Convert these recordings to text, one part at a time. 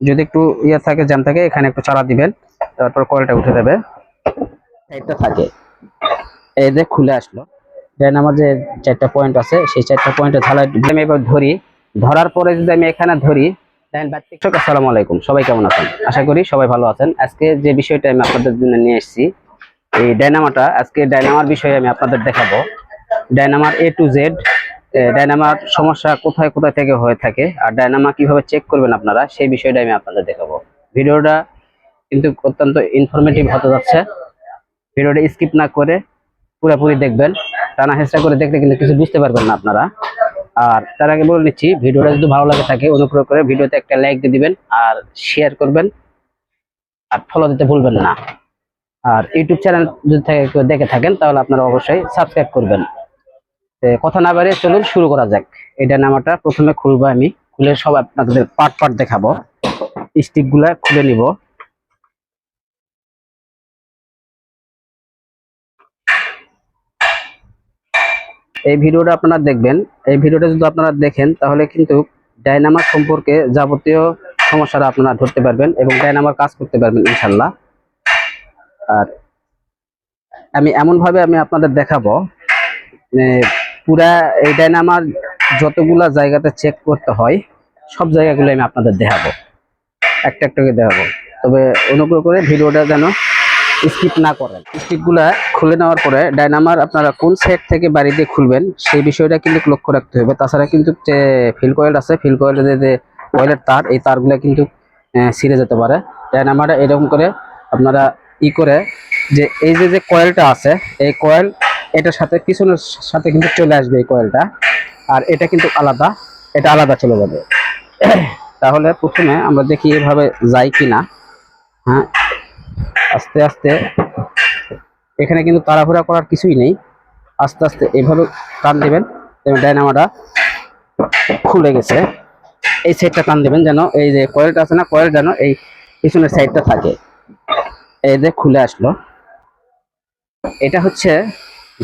যদি একটু ইয়ে থাকে জ্যাম থাকে এখানে একটু চারা দিবেন তারপর কয়েলটা উঠে যাবে। সাইডটা থাকে। এই যে খুলে আসলো। দেন আমার যে চারটা পয়েন্ট আছে সেই চারটা পয়েন্টে ঝালাই আমি এবার ধরি। ধরার পরে যদি আমি এখানে ধরি দেন দর্শক আসসালামু আলাইকুম। সবাই কেমন আছেন? আশা করি সবাই ভালো আছেন। আজকে যে বিষয়টা আমি আপনাদের জন্য নিয়ে এসেছি এই ডাইনামাটা আজকে ডাইনামার বিষয়ে আমি আপনাদের দেখাবো। ডাইনামার এ টু জেড ডাইনামার সমস্যা কোথায় কোথায় থেকে হয়ে থাকে, আর ডাইনামা কীভাবে চেক করবেন আপনারা, সেই বিষয়টা আমি আপনাদের দেখাবো। ভিডিওটা কিন্তু অত্যন্ত ইনফরমেটিভ হতে যাচ্ছে। ভিডিওটা স্কিপ না করে পুরোপুরি দেখবেন, টানা হেঁচড়া করে দেখলে কিন্তু কিছু বুঝতে পারবেন না আপনারা। আর তার আগে বলে নিচ্ছি, ভিডিওটা যদি ভালো লাগে থাকে, অনুগ্রহ করে ভিডিওতে একটা লাইক দিয়ে দিবেন, আর শেয়ার করবেন, আর ফলো দিতে ভুলবেন না। আর ইউটিউব চ্যানেল যদি দেখে থাকেন, তাহলে আপনারা অবশ্যই সাবস্ক্রাইব করবেন। কথা না বাড়িয়ে চলুন, শুরু করা যাক। এটা নামাটা প্রথমে খুলবো আমি। খুলে সব আপনাদের পার্ট পার্ট দেখাবো। স্টিকগুলা খুলে নিব। এই ভিডিওটা আপনারা দেখবেন। এই ভিডিওটা যদি আপনারা দেখেন, তাহলে কিন্তু ডাইনামার সম্পর্কে যাবতীয় সমস্যাটা আপনারা ধরতে পারবেন এবং ডায়নামার কাজ করতে পারবেন ইনশাল্লাহ আর আমি এমন ভাবে আমি আপনাদের দেখাবো। পুরা এই ডাইনামার যতগুলা জায়গাতে চেক করতে হয়, সব জায়গাগুলো আমি আপনাদের দেখাবো। একটা একটা করে দেখাবো। তবে অনুগ্রহ করে ভিডিওটা যেন স্কিপ না করেন। স্টিকগুলা খুলে নেওয়ার পরে ডাইনামার আপনারা কোন সেট থেকে বাড়ি দিয়ে খুলবেন, সেই বিষয়টা কিন্তু লক্ষ্য রাখতে হবে। তাছাড়া কিন্তু যে ফিল কয়েল আছে ফিল কয়েলের যে কয়েলের তার, এই তারগুলো কিন্তু ছিঁড়ে যেতে পারে। ডাইনামাটা এরকম করে আপনারা ই করে যে, এই যে যে কয়েলটা আছে, এই কয়েল এটার সাথে পিছনের সাথে কিন্তু চলে আসবে এই কয়েলটা আর এটা কিন্তু আলাদা, এটা আলাদা চলে যাবে। তাহলে প্রথমে আমরা দেখি এভাবে যাই কিনা। হ্যাঁ আস্তে আস্তে এখানে কিন্তু তাড়াহুড়া করার কিছুই নেই। আস্তে আস্তে এভাবে টান দেবেন ডায়নামাটা খুলে গেছে। এই সাইডটা টান দেবেন যেন এই যে কয়েলটা আছে না কয়েল যেন এই পিছনের সাইডটা থাকে। এই যে খুলে আসলো। এটা হচ্ছে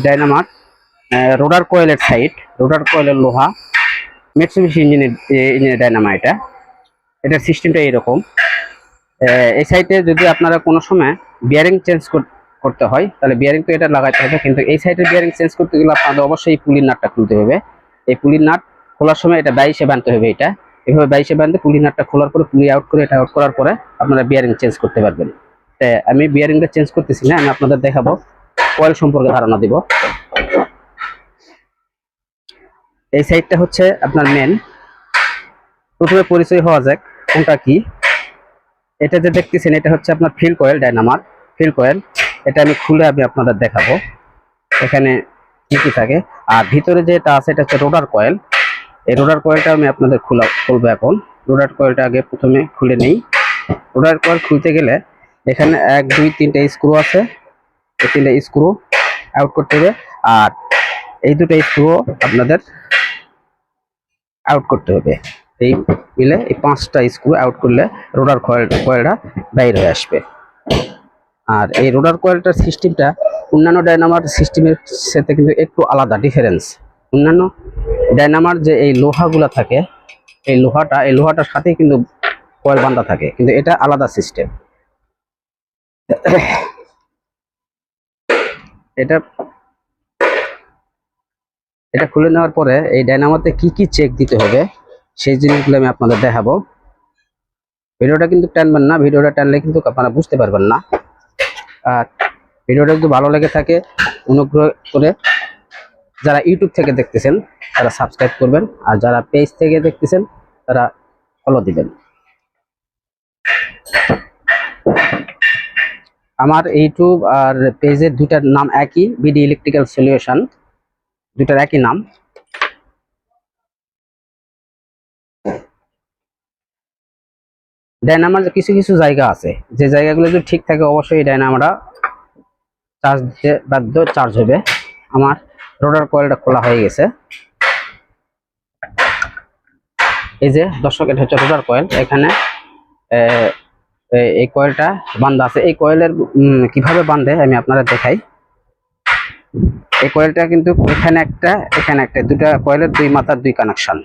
ডাইনামার রোডার কয়েলের সাইড রোডার কয়েলের লোহা মেটসুবিশি ইঞ্জিনের ইঞ্জিনের ডাইনামা এটা। এটার সিস্টেমটা এরকম এই সাইডে যদি আপনারা কোনো সময় বিয়ারিং চেঞ্জ করতে হয়, তাহলে বিয়ারিং তো এটা লাগাইতে হবে, কিন্তু এই সাইডের বিয়ারিং চেঞ্জ করতে গেলে আপনাদের অবশ্যই পুলির নাটটা খুলতে হবে। এই পুলির নাট খোলার সময় এটা বাইশে বাঁধতে হবে এটা। এভাবে বাইশে বাঁধতে পুলির নাটটা খোলার পরে পুলি আউট করে, এটা আউট করার পরে আপনারা বিয়ারিং চেঞ্জ করতে পারবেন। আমি বিয়ারিংটা চেঞ্জ করতেছি না, আমি আপনাদের দেখাবো। কয়েল সম্পর্কে ধারণা দিব। এই সাইডটা হচ্ছে আপনার মেন প্রথমে পরিচয় হওয়া যাক, কোনটা কি। এটা যে দেখতেছেন, এটা হচ্ছে আপনার ফিল কয়েল ডাইনামার ফিল কয়েল এটা আমি খুলে আমি আপনাদের দেখাবো। এখানে কি কি থাকে। আর ভিতরে যেটা আছে, এটা হচ্ছে রোডার কয়েল এই রোডার কয়েলটা আমি আপনাদের খোলা, খুলবো এখন। রোডার কয়েলটা আগে প্রথমে খুলে নেই। রোডার কয়েল খুলতে গেলে এখানে এক, দুই, তিনটে স্ক্রু আছে। তিনটে স্ক্রু আউট করতে হবে। আর এই দুটো স্ক্রু আপনাদের আউট করতে হবে। এই মিলে এই পাঁচটা স্ক্রু আউট করলে রোডার কয়েল কয়েলটা বাইর হয়ে আসবে। আর এই রোডার কয়েলটার সিস্টেমটা অন্যান্য ডায়নামার সিস্টেমের সাথে কিন্তু একটু আলাদা ডিফারেন্স অন্যান্য ডায়নামার যে এই লোহাগুলা থাকে, এই লোহাটা, এই লোহাটার সাথেই কিন্তু কয়েল বান্ধা থাকে। কিন্তু এটা আলাদা সিস্টেম এটা এটা খুলে নেওয়ার পরে এই ডায়নামাতে কি কি চেক দিতে হবে, সেই জিনিসগুলো আমি আপনাদের দেখাবো। ভিডিওটা কিন্তু টানবেন না, ভিডিওটা টানলে কিন্তু আপনারা বুঝতে পারবেন না। আর ভিডিওটা যদি ভালো লেগে থাকে, অনুগ্রহ করে যারা ইউটিউব থেকে দেখতেছেন, তারা সাবস্ক্রাইব করবেন। আর যারা পেজ থেকে দেখতেছেন, তারা ফলো দিবেন। আমার ইউটিউব আর পেজের দুইটার নাম একই বিডি ইলেকট্রিক্যাল সলিউশন দুইটার একই নাম। ডায়নামার কিছু কিছু জায়গা আছে। যে জায়গাগুলো যদি ঠিক থাকে, অবশ্যই ডায়নামাটা চার্জ দিতে বাধ্য চার্জ হবে। আমার রোডার কয়েলটা খোলা হয়ে গেছে। এই যে দর্শক, এটা হচ্ছে রোডার কয়েল এখানে এই কয়েলটা বান্ধা আছে। এই কয়েলের কীভাবে বাঁধে আমি আপনারা দেখাই। এই কয়েলটা কিন্তু এখানে একটা এখানে একটা দুটা কয়েলের দুই মাথার দুই কানেকশন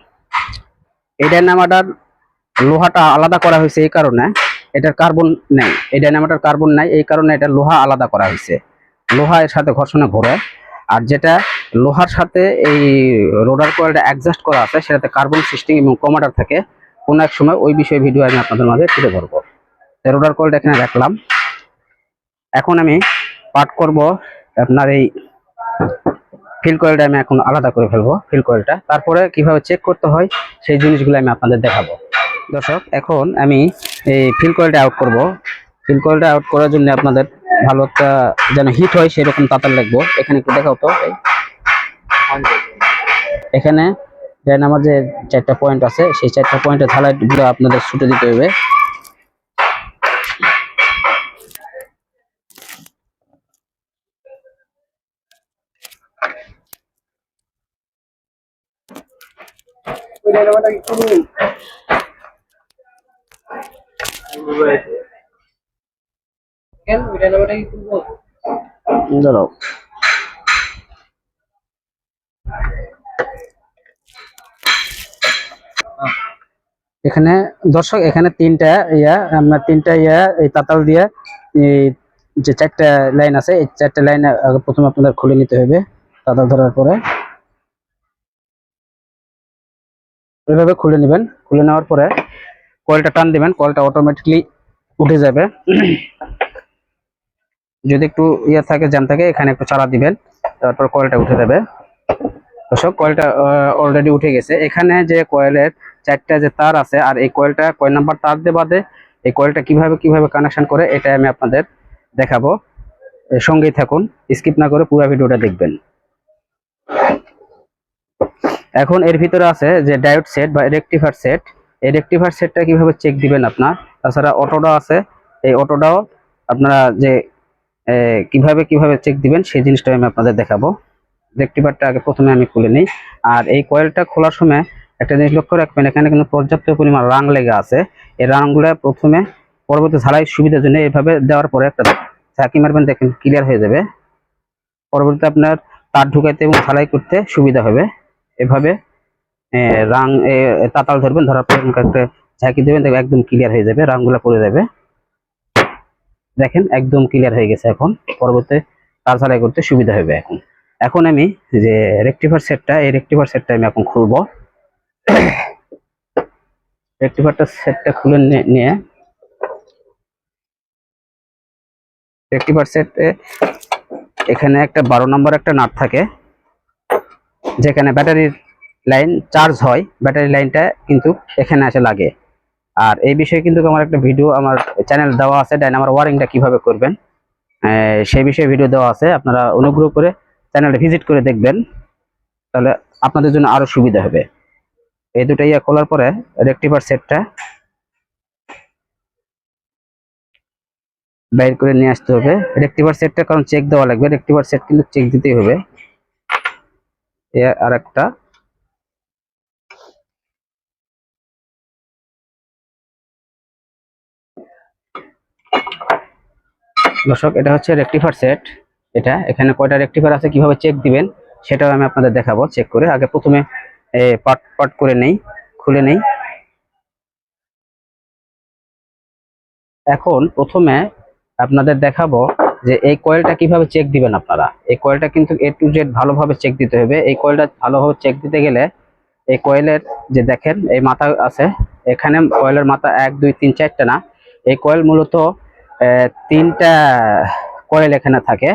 এই ডায়নামাটার লোহাটা আলাদা করা হয়েছে এই কারণে, এটার কার্বন নেই। এই ডাইনামাটার কার্বন নাই, এই কারণে এটা লোহা আলাদা করা হয়েছে। লোহা এর সাথে ঘর্ষণে ঘোরে। আর যেটা লোহার সাথে এই রোডার কয়েলটা অ্যাডজাস্ট করা আছে, সেটাতে কার্বন সিস্টিং এবং কমাটার থাকে, কোনো এক সময় ওই বিষয়ে ভিডিও আমি আপনাদের মাঝে তুলে ধরবো। রোডার কয়েলটা এখানে রাখলাম। এখন আমি পাঠ করব। আপনার এই ফিল কয়েলটা আমি এখন আলাদা করে ফেলব ফিল কয়েলটা তারপরে কীভাবে চেক করতে হয়, সেই জিনিসগুলো আমি আপনাদের দেখাবো। দর্শক, এখন আমি এই ফিল কয়েলটা আউট করব। ফিল কয়েলটা আউট করার জন্য আপনাদের ভালো একটা যেন হিট হয়, সেরকম তাতার লাগবো। এখানে একটু দেখাও তো। এখানে আমার যে চারটা পয়েন্ট আছে, সেই চারটা পয়েন্টে ঝালাইগুলো আপনাদের ছুটে দিতে হবে। ধরো এখানে দর্শক, এখানে তিনটা ইয়া, আমরা তিনটা ইয়া, এই তাতাল দিয়ে যে চারটা লাইন আছে, এই চারটা লাইন প্রথমে আপনাদের খুলে নিতে হবে, তাতাল ধরার পরে। এভাবে খুলে নেবেন। খুলে নেওয়ার পরে কয়েলটা টান দিবেন কয়েলটা অটোমেটিকলি উঠে যাবে। যদি একটু ইয়ে থাকে, জ্যাম থাকে, এখানে একটু চালা দিবেন, তারপর কয়েলটা উঠে যাবে। দর্শক কয়েলটা অলরেডি উঠে গেছে। এখানে যে কয়েলের চারটা যে তার আছে, আর এই কয়েলটা কয় নাম্বার তার দিয়ে বাদে এই কয়েলটা কীভাবে কীভাবে কানেকশন করে এটা আমি আপনাদের দেখাবো। সঙ্গেই থাকুন। স্কিপ না করে পুরো ভিডিওটা দেখবেন। এখন এর ভিতরে আছে যে ডায়োড সেট বা রেকটিফার সেট এই রেকটিফার সেটটা কীভাবে চেক দিবেন আপনার? তাছাড়া অটোটা আছে, এই অটোটাও আপনারা যে কীভাবে কীভাবে চেক দিবেন সেই জিনিসটা আমি আপনাদের দেখাবো। রেকটিফারটা আগে প্রথমে আমি খুলে নিই। আর এই কয়েলটা খোলার সময় একটা জিনিস লক্ষ্য রাখবেন, এখানে কিন্তু পর্যাপ্ত পরিমাণ রাং লেগে আছে। এই রাংগুলো প্রথমে পরবর্তী ঝালাই সুবিধার জন্য এইভাবে দেওয়ার পরে একটা ঝাঁকি মারবেন, দেখেন ক্লিয়ার হয়ে যাবে। পরবর্তীতে আপনার তার ঢুকাইতে এবং ঝালাই করতে সুবিধা হবে। এভাবে রাং তাতাল ধরবেন, ধরার পর একটা ঝাঁকি দেবেন, দেখবেন একদম ক্লিয়ার হয়ে যাবে রাংগুলো পড়ে যাবে। দেখেন, একদম ক্লিয়ার হয়ে গেছে এখন পরবর্তী তার ঝালাই করতে সুবিধা হবে এখন। এখন আমি যে রেকটিফার সেটটা এই রেকটিফার সেটটা আমি এখন খুলবো। রেকটিফারটা সেটটা খুলে নিয়ে রেকটিফার সেটে এখানে একটা বারো নম্বর একটা নাট থাকে। যেখানে ব্যাটারির লাইন চার্জ হয়, ব্যাটারি লাইনটা কিন্তু এখানে এসে লাগে। আর এই বিষয়ে কিন্তু আমার একটা ভিডিও আমার চ্যানেল দেওয়া আছে ডাইনামার ওয়ারিংটা কীভাবে করবেন সেই বিষয়ে ভিডিও দেওয়া আছে। আপনারা অনুগ্রহ করে চ্যানেলটা ভিজিট করে দেখবেন, তাহলে আপনাদের জন্য আরও সুবিধা হবে। এই দুটো ইয়া খোলার পরে রেকটিভার সেটটা বাইর করে নিয়ে আসতে হবে। রেকটিভার সেটটা কারণ চেক দেওয়া লাগবে রেক্টিভার সেট কিন্তু চেক দিতেই হবে। এ আর একটা। দর্শক, এটা হচ্ছে রেকটিভার সেট। এটা, এখানে কয়টা রেকটিভার আছে, কীভাবে চেক দিবেন, সেটাও আমি আপনাদের দেখাবো চেক করে। আগে প্রথমে পাট পাট করে নেই, খুলে নেই। এখন প্রথমে আপনাদের দেখাবো যে এই কয়েলটা কীভাবে চেক দিবেন আপনারা? এই কয়েলটা কিন্তু এ টু জেড ভালোভাবে চেক দিতে হবে। এই কয়েলটা ভালোভাবে চেক দিতে গেলে এই কয়েলের যে দেখেন, এই মাথা আছে, এখানে কয়েলের মাথা এক, দুই, তিন, চারটা না। এই কয়েল মূলত তিনটা কয়েল এখানে থাকে।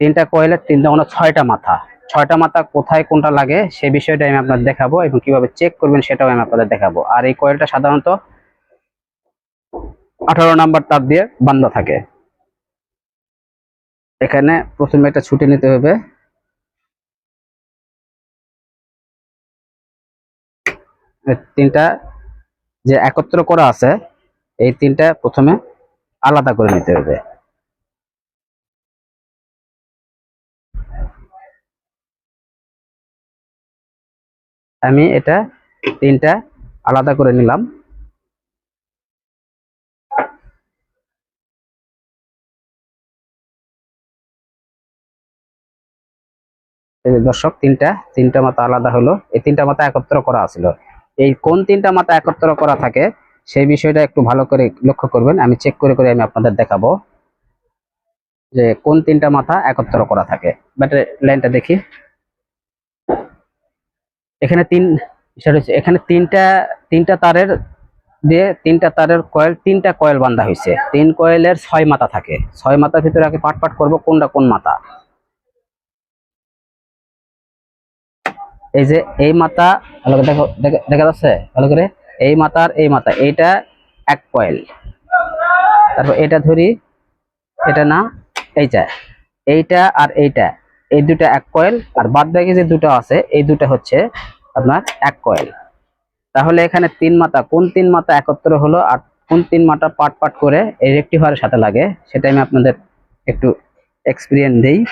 তিনটা কয়েলের তিনটা মানে ছয়টা মাথা। ছয়টা মাথা কোথায় কোনটা লাগে সে বিষয়টা আমি আপনাদের দেখাবো এবং কীভাবে চেক করবেন সেটাও আমি আপনাদের দেখাবো। আর এই কয়েলটা সাধারণত আঠারো নাম্বার তার দিয়ে বান্ধা থাকে। এখানে প্রথমে একটা ছুটে নিতে হবে। তিনটা যে একত্র করা আছে, এই তিনটা প্রথমে আলাদা করে নিতে হবে। আমি এটা তিনটা আলাদা করে নিলাম। দর্শক, তিনটা তিনটা মাথা আলাদা হলো। এই তিনটা মাথা একত্র করা আছিল। এই কোন তিনটা মাথা একত্র করা থাকে, সেই বিষয়টা একটু ভালো করে লক্ষ্য করবেন। আমি চেক করে করে আমি আপনাদের দেখাবো যে কোন তিনটা মাথা একত্র করা থাকে। ব্যাটারি লাইনটা দেখি। এখানে তিন এখানে তিনটা তিনটা তারের দিয়ে তিনটা তারের কয়েল তিনটা কয়েল বান্ধা হয়েছে তিন কয়েলের ছয় মাথা থাকে। ছয় মাথার ভিতরে আগে পাট পাট করব, কোনটা কোন মাথা। এই যে এই মাথা, ভালো দেখো, দেখা- যাচ্ছে? ভালো করে? এই মাথার এই মাথা, এইটা এক কয়েল। তারপর এটা ধরি, এটা না, এইটা এইটা আর এইটা, এই দুটা এক কয়েল, আর বাদ বাকি যে দুটো আছে, এই দুটো হচ্ছে আপনার এক কয়েল। তাহলে এখানে তিন মাথা, কোন তিন মাথা একত্র হলো আর কোন তিন মাথা পাট পাট করে এই রেক্টিফায়ারের সাথে লাগে, সেটা আমি আপনাদের একটু এক্সপিরিয়েন্স দিই।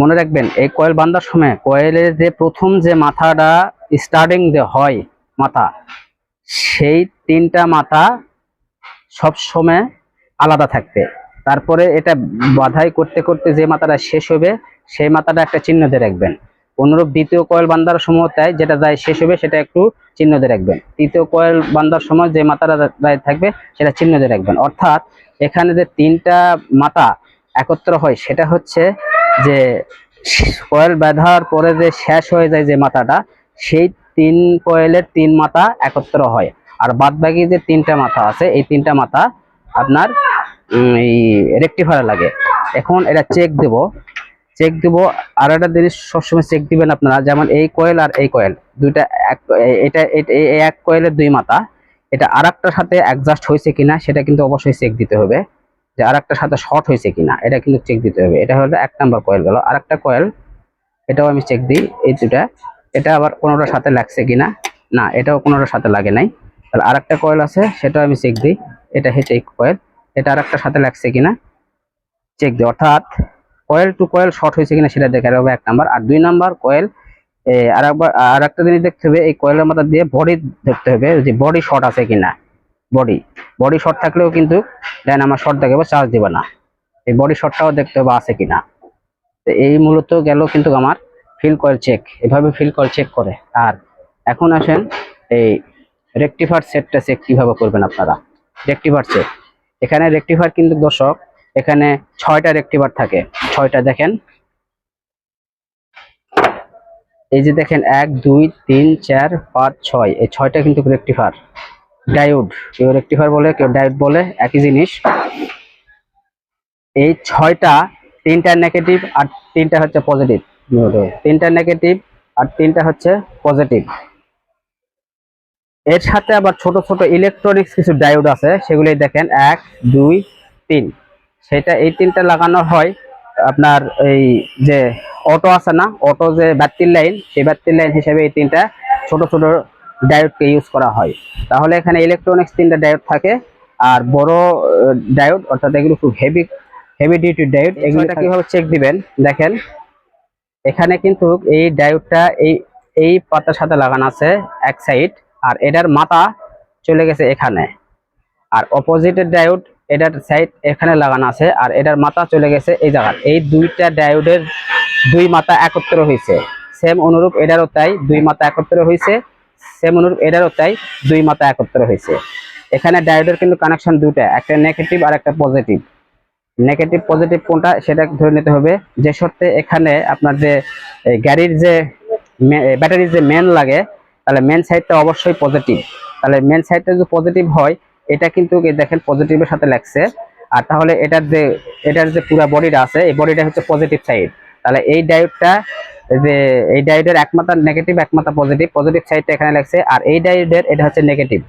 মনে রাখবেন, এই কয়েল বান্ধার সময় কয়েলের যে প্রথম যে মাথাটা স্টার্টিং যে হয় মাথা, সেই তিনটা মাথা সব সময় আলাদা থাকবে। তারপরে এটা বাধাই করতে করতে যে মাথাটা শেষ হবে, সেই মাথাটা একটা চিহ্ন দিয়ে রাখবেন। অনুরূপ দ্বিতীয় কয়েল বান্ধার সময় তাই যেটা যায় শেষ হবে, সেটা একটু চিহ্ন দিয়ে রাখবেন। তৃতীয় কয়েল বান্ধার সময় যে মাথাটা দায় থাকবে, সেটা চিহ্ন দিয়ে রাখবেন। অর্থাৎ এখানে যে তিনটা মাথা একত্র হয়, সেটা হচ্ছে যে কয়েল বাঁধার পরে যে শেষ হয়ে যায় যে মাথাটা, সেই তিন কয়েলের তিন মাথা একত্র হয়। আর বাদ বাকি যে তিনটা মাথা আছে, এই তিনটা মাথা আপনার এই রেক্টিফায়ার লাগে। এখন এটা চেক দেব। চেক দিব। আর একটা জিনিস সবসময় চেক দিবেন আপনারা, যেমন এই কয়েল আর এই কয়েল। দুইটা এক, এটা এক কয়েলের দুই মাথা। এটা আর সাথে অ্যাডজাস্ট হয়েছে কিনা, সেটা কিন্তু অবশ্যই চেক দিতে হবে। যে আর একটার সাথে শর্ট হয়েছে কিনা, এটা কিন্তু চেক দিতে হবে। এটা হলো এক নাম্বার কয়েল গেল। আর একটা কয়েল এটাও আমি চেক দিই এই দুটা। এটা আবার কোনোটার সাথে লাগছে কিনা? না, এটাও কোনোটার সাথে লাগে নাই। তাহলে আর একটা কয়েল আছে, সেটাও আমি চেক দিই। এটা হচ্ছে এই কয়েল এটা আর একটার সাথে লাগছে কিনা? চেক দিই। অর্থাৎ কয়েল টু কয়েল শর্ট হয়েছে কিনা সেটা দেখে হবে এক নাম্বার আর দুই নাম্বার কয়েল আর একবার আর একটা জিনিস দেখতে হবে, এই কয়েলের মাথা দিয়ে বডি দেখতে হবে যে বডি শর্ট আছে কিনা। বডি বডি শর্ট থাকলেও কিন্তু দেন আমার শর্ট দেখাবো চার্জ দিবে না। এই বডি শর্টটাও দেখতে হবে আছে কিনা। তো এই মূলত গেল কিন্তু আমার ফিল কয়েল চেক এভাবে ফিল কয়েল চেক করে। আর এখন আসেন এই রেকটিফার সেটটা চেক কীভাবে করবেন আপনারা। রেকটিফার চেক এখানে রেকটিফার কিন্তু দর্শক, এখানে ছয়টা রেকটিফার থাকে। ছয়টা দেখেন। এই যে দেখেন, এক, দুই, তিন, চার, পাঁচ, ছয়। এই ছয়টা কিন্তু রেকটিফার ডায়োড কেউ রেকটিফার বলে কেউ ডায়োড বলে, একই জিনিস। এই ছয়টা, তিনটা নেগেটিভ আর তিনটা হচ্ছে পজিটিভ তিনটা নেগেটিভ আর তিনটা হচ্ছে পজিটিভ এর সাথে আবার ছোট ছোট ইলেকট্রনিক্স কিছু ডায়োড আছে সেগুলি দেখেন, এক, দুই, তিন। সেটা এই তিনটা লাগানো হয়, আপনার এই যে অটো আছে না অটো যে ব্যাটারির লাইন সেই ব্যাটারির লাইন হিসেবে এই তিনটা ছোট ছোট ডায়োডকে ইউজ করা হয়। তাহলে এখানে ইলেকট্রনিক্স তিনটা ডায়োড থাকে আর বড় ডায়োড অর্থাৎ এগুলো খুব হেভি হেভি ডিউটি ডায়োড এগুলো কীভাবে চেক দিবেন? দেখেন এখানে কিন্তু এই ডায়োডটা এই এই পাতার সাথে লাগানো আছে এক সাইড আর এটার মাথা চলে গেছে এখানে। আর অপোজিটের ডায়োড এটার সাইড এখানে লাগানো আছে আর এটার মাথা চলে গেছে এই জায়গায়। এই দুইটা ডায়োডের দুই মাথা একত্র হয়েছে। সেম অনুরূপ এটারও তাই দুই মাথা একত্র হয়েছে। সেম অনুরূপ এটারও তাই দুই মাথা একত্র হয়েছে। এখানে ডায়োডের কিন্তু কানেকশন দুইটা, একটা নেগেটিভ আর একটা পজিটিভ নেগেটিভ পজিটিভ কোনটা সেটা ধরে নিতে হবে। যে শর্তে এখানে আপনার যে গাড়ির যে ব্যাটারির যে মেন লাগে, তাহলে মেন সাইডটা অবশ্যই পজিটিভ তাহলে মেন সাইডটা যদি পজিটিভ হয়, এটা কিন্তু দেখেন পজিটিভের সাথে লাগছে। আর তাহলে এটার যে এটার যে পুরো বডিটা আছে, এই বডিটা হচ্ছে পজিটিভ সাইড তাহলে এই ডায়োডটা যে, এই ডায়োডের একমাত্র নেগেটিভ একমাত্র পজিটিভ পজিটিভ সাইডটা এখানে লাগছে। আর এই ডায়োডের এটা হচ্ছে নেগেটিভ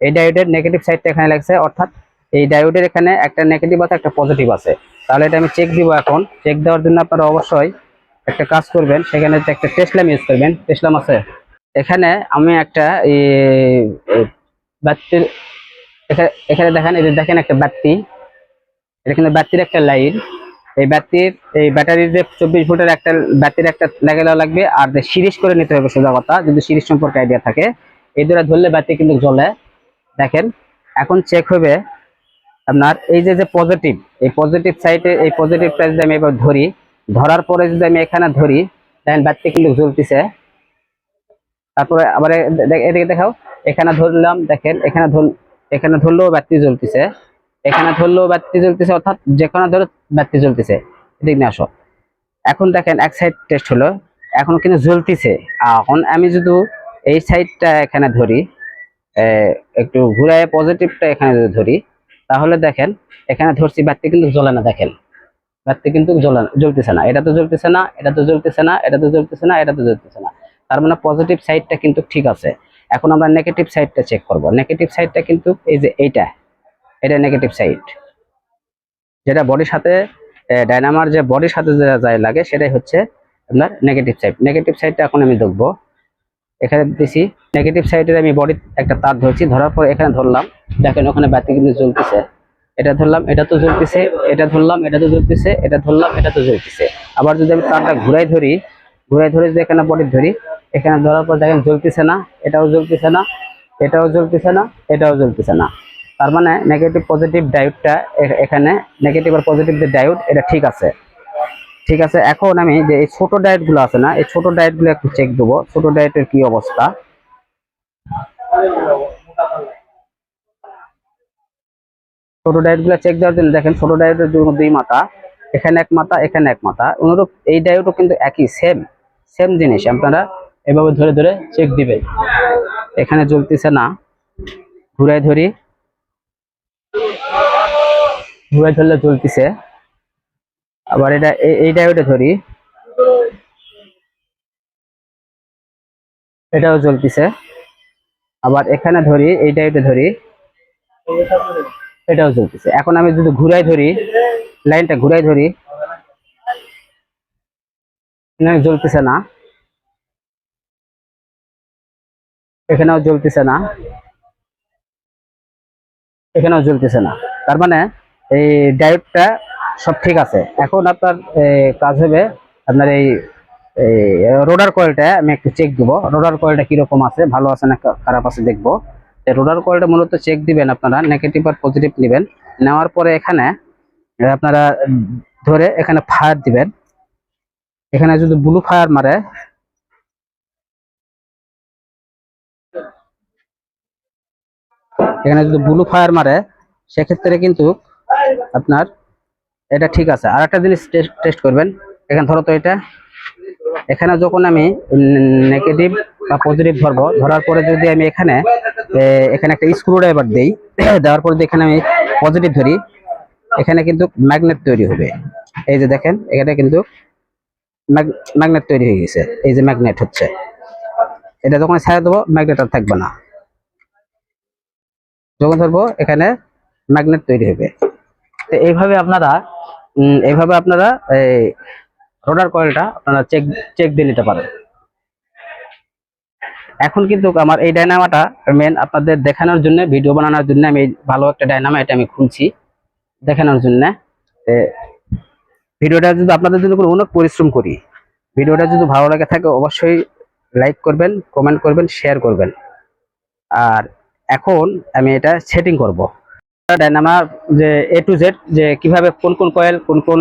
এই ডায়োডের নেগেটিভ সাইডটা এখানে লাগছে, অর্থাৎ এই ডায়োডের এখানে একটা নেগেটিভ আছে, একটা পজিটিভ আছে। তাহলে এটা আমি চেক দিব এখন। চেক দেওয়ার জন্য আপনারা অবশ্যই একটা কাজ করবেন। সেখানে একটা টেসলাম ইউজ করবেন। টেসলাম আছে। এখানে আমি একটা ব্যাটারির এখানে দেখেন, এই যে দেখেন একটা ব্যাটারি। এটা কিন্তু একটা লাইন এই ব্যাটারির এই ব্যাটারির যে চব্বিশ ভোল্টের একটা ব্যাটারি একটা লাগানো লাগবে, আর সিরিজ করে নিতে হবে সোজা কথা, যদি সিরিজ সম্পর্কে আইডিয়া থাকে। এই দুটা ধরলে ব্যাটারি কিন্তু জ্বলে। দেখেন, এখন চেক হবে আপনার এই যে যে পজিটিভ এই পজিটিভ সাইডে এই পজিটিভটা যদি আমি এবার ধরি, ধরার পরে যদি আমি এখানে ধরি, দেখেন ব্যাটারি কিন্তু জ্বলতেছে। তারপরে আবার এদিকে দেখাও, এখানে ধরলাম, দেখেন, এখানে ধর, এখানে ধরলেও বাতি জ্বলতেছে। এখানে ধরলেও বাতি জ্বলতেছে, অর্থাৎ যেখানে ধরো বাতি জ্বলতেছে, এদিক নিয়ে আসো। এখন দেখেন এক সাইড টেস্ট হলো, এখন কিন্তু জ্বলতেছে। এখন আমি যদি এই সাইডটা এখানে ধরি একটু ঘুরায় পজিটিভটা এখানে যদি ধরি, তাহলে দেখেন, এখানে ধরছি বাতি কিন্তু জ্বলে না, দেখেন। বাতি কিন্তু জ্বলে জ্বলতেছে না। এটা তো জ্বলতেছে না, এটা তো জ্বলতেছে না, এটা তো জ্বলতেছে না, এটা তো জ্বলতেছে না। তার মানে পজিটিভ সাইডটা কিন্তু ঠিক আছে। এখন আমরা নেগেটিভ সাইডটা চেক করব। নেগেটিভ সাইডটা কিন্তু এই যে এইটা। এটা নেগেটিভ সাইড যেটা বডির সাথে ডায়নামার যে বডির সাথে যেটা যায় লাগে, সেটাই হচ্ছে আপনার নেগেটিভ সাইড নেগেটিভ সাইডটা এখন আমি দেখব। এখানে দিছি নেগেটিভ সাইডের আমি বডি একটা তার ধরছি, ধরার পর এখানে ধরলাম। দেখেন ওখানে বাতি কিন্তু জ্বলতেছে। এটা ধরলাম, এটা তো জ্বলতেছে, এটা ধরলাম, এটা তো জ্বলতেছে, এটা ধরলাম, এটা তো জ্বলতেছে। আবার যদি আমি তারটা ঘুরাই ধরি, ঘুরাই ধরে যদি এখানে বডি ধরি, এখানে ধরার পর দেখেন জ্বলতেছে না, এটাও জ্বলতেছে না, এটাও জ্বলতেছে না, এটাও জ্বলতেছে না। তার মানে নেগেটিভ পজিটিভ ডায়োডটা এখানে নেগেটিভ আর পজিটিভ যে ডায়োড এটা ঠিক আছে। ঠিক আছে, এখন আমি যে এই ছোট ডায়েটগুলো আছে না, এই ছোট ডায়েটগুলো একটু চেক দেবো। ছোট ডায়েটের কি অবস্থা? ছোট ডায়েটগুলো চেক দেওয়ার জন্য দেখেন, ছোট ডায়েটের দুই মাথা, এখানে এক মাথা, এখানে এক মাথা। অনুরূপ এই ডায়োডও কিন্তু একই সেম সেম জিনিস। আপনারা এভাবে ধরে ধরে চেক দিবেন। এখানে জ্বলতেছে না। ঘুরাই ধরি। ঘুরাই ধরলে জ্বলতেছে আবার এটা এই- এই ধরি। এটাও জ্বলতেছে আবার এখানে ধরি এই ডায়োডে ধরি। এটাও জ্বলতেছে এখন আমি যদি ঘুরাই ধরি, লাইনটা ঘুরাই ধরি জ্বলতেছে না। এখানেও জ্বলতেছে না। এখানেও জ্বলতেছে না। তার মানে এই ডায়োডটা সব ঠিক আছে। এখন আপনার কাজ হবে আপনার এই রোডার কয়েলটা আমি একটু চেক দিব। রোডার কয়েলটা কীরকম আছে, ভালো আছে না খারাপ আছে দেখব। রোডার কয়েলটা মূলত চেক দিবেন আপনারা নেগেটিভ আর পজিটিভ নেবেন। নেওয়ার পরে এখানে আপনারা ধরে এখানে ফায়ার দিবেন। এখানে যদি ব্লু ফায়ার মারে, এখানে যদি ব্লু ফায়ার মারে, সেক্ষেত্রে কিন্তু আপনার, এটা ঠিক আছে। আর একটা জিনিস টেস্ট করবেন। এখানে ধরো তো এটা। এখানে যখন আমি নেগেটিভ বা পজিটিভ ধরবো, ধরার পরে যদি আমি এখানে এখানে একটা স্ক্রু ড্রাইভার দিই, দেওয়ার পরে এখানে আমি পজিটিভ ধরি, এখানে কিন্তু ম্যাগনেট তৈরি হবে। এই যে দেখেন, এখানে কিন্তু ম্যাগনেট তৈরি হয়ে গেছে। এই যে ম্যাগনেট হচ্ছে। এটা যখন ছাড়া দেবো ম্যাগনেট আর থাকবে না। যখন ধরবো, এখানে ম্যাগনেট তৈরি হবে। তো এইভাবে আপনারা এইভাবে আপনারা এই রোডার কয়েলটা আপনারা চেক চেক দিয়ে নিতে পারেন। এখন কিন্তু আমার এই ডায়নামাটা মেন আপনাদের দেখানোর জন্য ভিডিও বানানোর জন্য আমি ভালো একটা ডায়নামা এটা আমি খুলছি দেখানোর জন্য। ভিডিওটা যদি আপনাদের জন্য কোনো অনেক পরিশ্রম করি, ভিডিওটা যদি ভালো লাগে থাকে অবশ্যই লাইক করবেন কমেন্ট করবেন শেয়ার করবেন। আর এখন আমি এটা সেটিং করব। ডায়নামা যে এ টু জেড যে কীভাবে কোন কোন কয়েল কোন কোন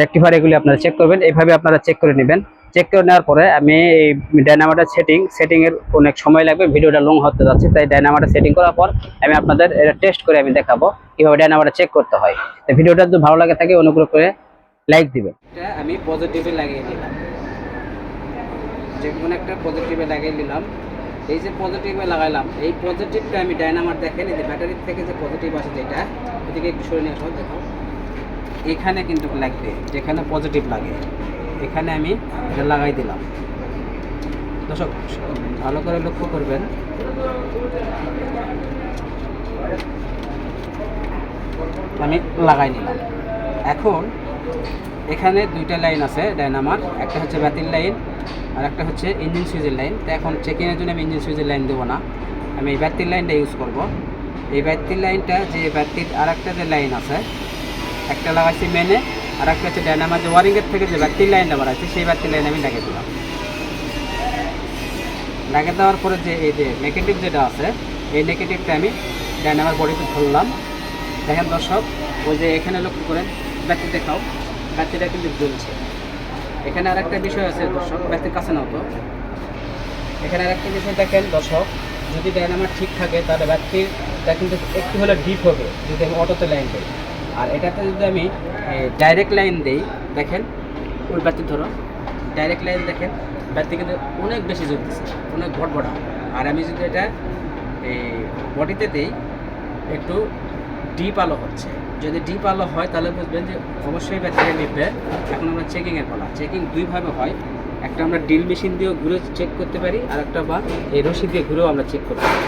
রেক্টিফায়ার এগুলি আপনারা চেক করবেন এইভাবে আপনারা চেক করে নেবেন। চেক করে নেওয়ার পরে আমি এই ডায়নামাটা সেটিং সেটিংয়ের অনেক সময় লাগবে, ভিডিওটা লং হতে যাচ্ছে, তাই ডায়নামাটা সেটিং করার পর আমি আপনাদের এটা টেস্ট করে আমি দেখাবো কীভাবে ডায়নামাটা চেক করতে হয়। তো ভিডিওটা যদি ভালো লাগে থাকে, অনুগ্রহ করে লাইক দিবেন। আমি পজিটিভে লাগিয়ে দিলাম। যে কোনো একটা পজিটিভে লাগিয়ে নিলাম এই যে পজিটিভে লাগাইলাম, এই পজিটিভটা আমি ডায়নামার দেখেন এই যে ব্যাটারির থেকে যে পজিটিভ আছে যেটা, এদিকে একটু সরে নিয়ে আসো, দেখো। এখানে কিন্তু লাগবে, যেখানে পজিটিভ লাগে, এখানে আমি এটা লাগাই দিলাম। দর্শক, ভালো করে লক্ষ্য করবেন। আমি লাগাই নিলাম। এখন এখানে দুইটা লাইন আছে ডায়নামার একটা হচ্ছে ব্যাতিল লাইন আর একটা হচ্ছে ইঞ্জিন সুইচের লাইন। তো এখন চেকিংয়ের জন্য আমি ইঞ্জিন সুইচের লাইন দেবো না। আমি এই ব্যাতিল লাইনটা ইউজ করব। এই ব্যাতিল লাইনটা যে ব্যাতির আর একটা যে লাইন আছে, একটা লাগাইছি মেনে আর একটা হচ্ছে ডায়নামার যে ওয়ারিংয়ের থেকে যে ব্যাতিল লাইনটা বাড়াইছে সেই ব্যাতিল লাইন আমি লাগিয়ে দিলাম। লাগিয়ে দেওয়ার পরে যে এই যে নেগেটিভ যেটা আছে, এই নেগেটিভটা আমি ডায়নামার বডিতে ধরলাম। দেখেন দর্শক, ওই যে এখানে লক্ষ্য করেন, ব্যাটারি দেখাও। ব্যাটারিটা কিন্তু জ্বলছে। এখানে আর একটা বিষয় আছে, দর্শক ব্যাটারির কাছে নাও তো এখানে আরেকটা বিষয় দেখেন, দর্শক, যদি ডায়নামার ঠিক থাকে, তাহলে ব্যাটারিটা কিন্তু একটু হলে ডিপ হবে, যদি আমি অটোতে লাইন দিই। আর এটাতে যদি আমি ডাইরেক্ট লাইন দিই, দেখেন, ওই ব্যাটারি ধরো ডাইরেক্ট লাইন দেখেন ব্যাটারি কিন্তু অনেক বেশি জ্বলতেছে, অনেক ভটভটা আর আমি যদি এটা এই বডিতে দিই, একটু ডিপ আলো হচ্ছে। যদি ডিপ আলো হয়, তাহলে বুঝবেন যে অবশ্যই ব্যাটারি নিবে। এখন আমরা চেকিংয়ের পালা। চেকিং দুইভাবে হয়। একটা আমরা ডিল মেশিন দিয়েও ঘুরে চেক করতে পারি, আর একটা বা এই রশি দিয়ে ঘুরেও আমরা চেক করতে পারি।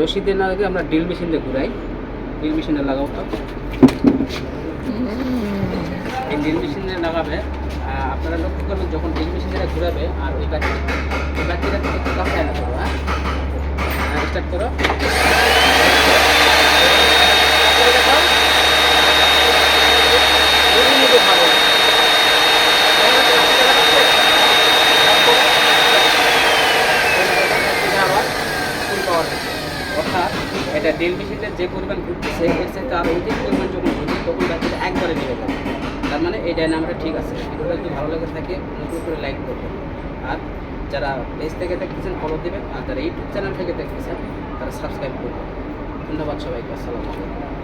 রশি দিয়ে না লাগে আমরা ডিল মেশিন দিয়ে ঘুরাই। ডিল মেশিনে লাগাও তো। এই ড্রিল মেশিনে লাগাবে আপনারা লক্ষ্য করবেন যখন ড্রিল মেশিনটা ঘুরাবে, আর ওই ব্যাটারি ওই ব্যাটারিটা একটু কাছে আনা করো হ্যাঁ? স্টার্ট করো অর্থাৎ এটা ড্রিল মেশিনের যে পরিমাণ ঘুরতেছে, এর সাথে আরও অধিক পরিমাণ যখন ঘুরবে, তখন ব্যাটারিটা একবারে নেমে যাবে। তার মানে এই ডায়নামাটা ঠিক আছে। ভিডিওটা যদি ভালো লেগে থাকে, নতুন করে লাইক করবেন। আর যারা পেজ থেকে দেখতেছেন ফলো দেবেন। আর যারা ইউটিউব চ্যানেল থেকে দেখতেছেন, তারা সাবস্ক্রাইব করবেন। ধন্যবাদ সবাইকে। আসসালামু আলাইকুম।